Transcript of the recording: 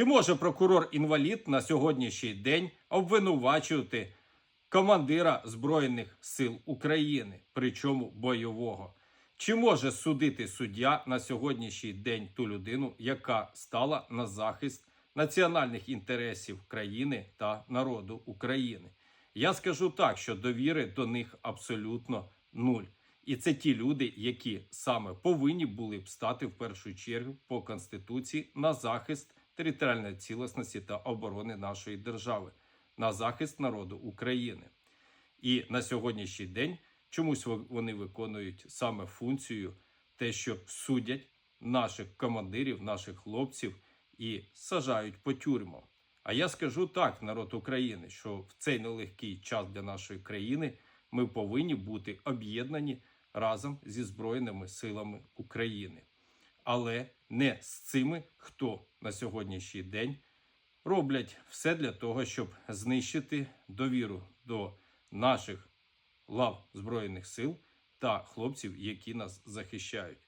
Чи може прокурор інвалід на сьогоднішній день обвинувачувати командира Збройних сил України, причому бойового? Чи може судити суддя на сьогоднішній день ту людину, яка стала на захист національних інтересів країни та народу України? Я скажу так, що довіри до них абсолютно нуль. І це ті люди, які саме повинні були б стати в першу чергу по конституції на захист територіальної цілісності та оборони нашої держави, на захист народу України. І на сьогоднішній день чомусь вони виконують саме функцію, те, що судять наших командирів, наших хлопців і сажають по тюрмам. А я скажу так, народ України, що в цей нелегкий час для нашої країни ми повинні бути об'єднані разом зі Збройними силами України, але не з цими, хто на сьогоднішній день роблять все для того, щоб знищити довіру до наших лав Збройних сил та хлопців, які нас захищають.